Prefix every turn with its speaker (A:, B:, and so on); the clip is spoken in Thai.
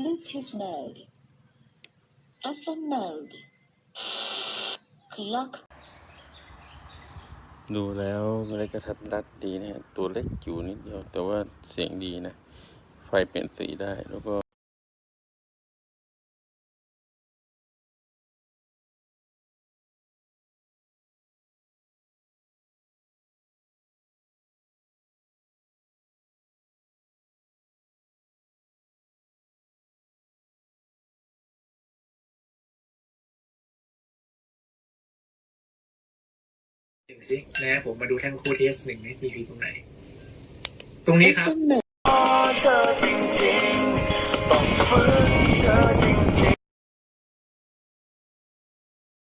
A: Bluetooth mode. FM mode. Clock.
B: ดู
C: แล้วเมล็ดกระทัดรัดดีนะฮะ ตัวเล็กอยู่นิดเดียว แต่ว่าเสียงดีนะ ไฟเปลี่ยนสีได้ แล้วก็ึ่
D: งสินะผมมาดูแท่งคู่ TS หนึ่งนหมีพีตรงไหน ตรงนี้ครับ